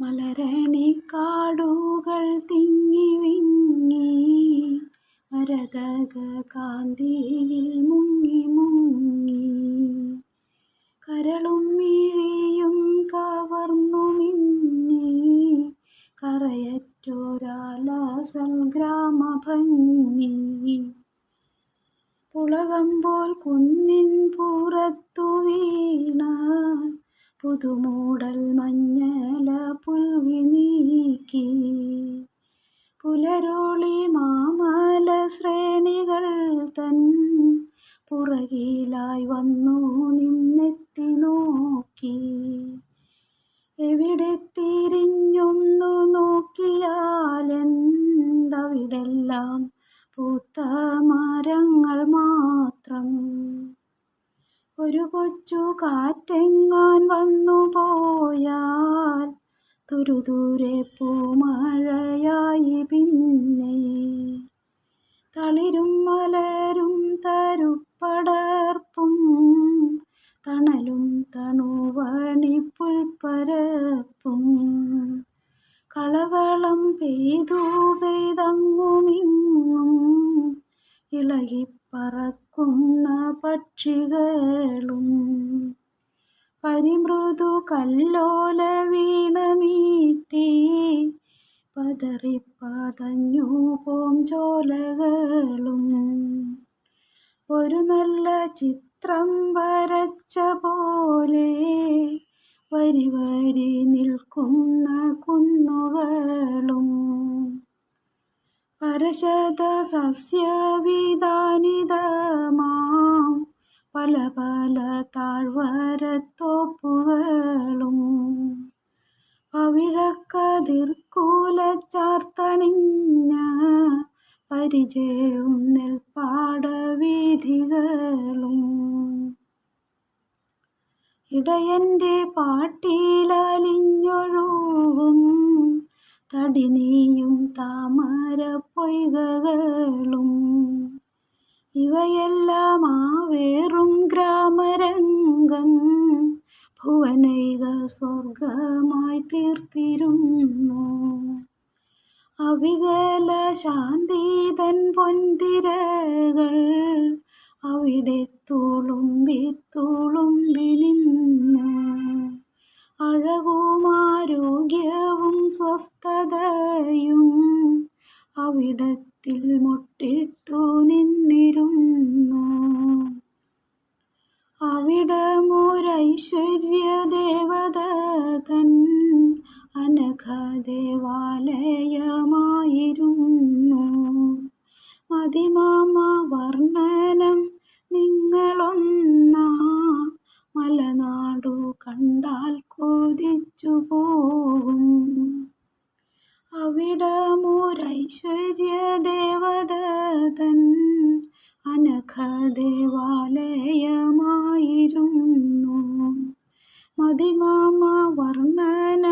മലരണിക്കാടുകൾ തിങ്ങി വിങ്ങി മരതക കാന്തിയിൽ മുങ്ങി മുങ്ങി. കരളും മിഴിയും കവർന്നു മിന്നി കറയറ്റോരാലാസൽ ഗ്രാമഭംഗി. പുളകം പോൽ കുന്നിൻ പുറത്തു വീണ പുതുമൂടൽ മഞ്ഞല പുൽവി നീക്കി. പുലരോളി മാമല ശ്രേണികൾ തൻ പുറകിലായി വന്നു നിന്നെത്തി നോക്കി. എവിടെ തിരിഞ്ഞൊന്നു നോക്കിയാലെന്തവിടെല്ലാം പൂത്ത മരങ്ങൾ മാത്രം ഒരു കൊച്ചു കാറ്റെങ്ങാൻ വന്നു പോയാൽ തുരുദൂരെ പൂമഴയായി പിന്നെ. തളിരും മലരും തരുപ്പടർപ്പും തണലും തണുവണിപ്പുൽപ്പരപ്പും കളകളം പെയ്തു പെയ്തങ്ങുമിങ്ങും ഇളകിപ്പറക്കുന്ന പക്ഷികളും പരിമൃദു കല്ലോല വീണമീട്ടി പതറിപ്പതഞ്ഞു പോം ചോലകളും. ഒരു നല്ല ചിത്രം വരച്ച പോലെ വരി വരി നിൽക്കുന്ന കുന്നുകളും. പരശത മാം പല പല താഴ്വരത്തോപ്പുകളും. പവിഴക്കതിർക്കൂലച്ചാർത്തണിഞ്ഞ പരിചേഴും നെൽപ്പാടവീഥികളും. ഇടയന്റെ പാട്ടിലലിഞ്ഞൊഴുകും. തടിനിയും താമര പൊയ്കകളും ഇവയെല്ലാം ആ വേറും ഗ്രാമരംഗം. ഭുവനൈക സ്വർഗമായി തീർത്തിരുന്നു. അവികല ശാന്തിതൻ പൊന്തിരകൾ അവിടെ തുളുമ്പി അവിടത്തിൽ മുട്ടിട്ടു നിന്നിരുന്നു. അവിടമൊരൈശ്വര്യ ദേവത തൻ അനഘ ദേവാലയമായിരുന്നു മതിമാമ വർണനം അവിടമൊരൈശ്വര്യ ദേവത തൻ അനഘ ദേവാലയമായിരുന്നു മതിമാമ വർണനം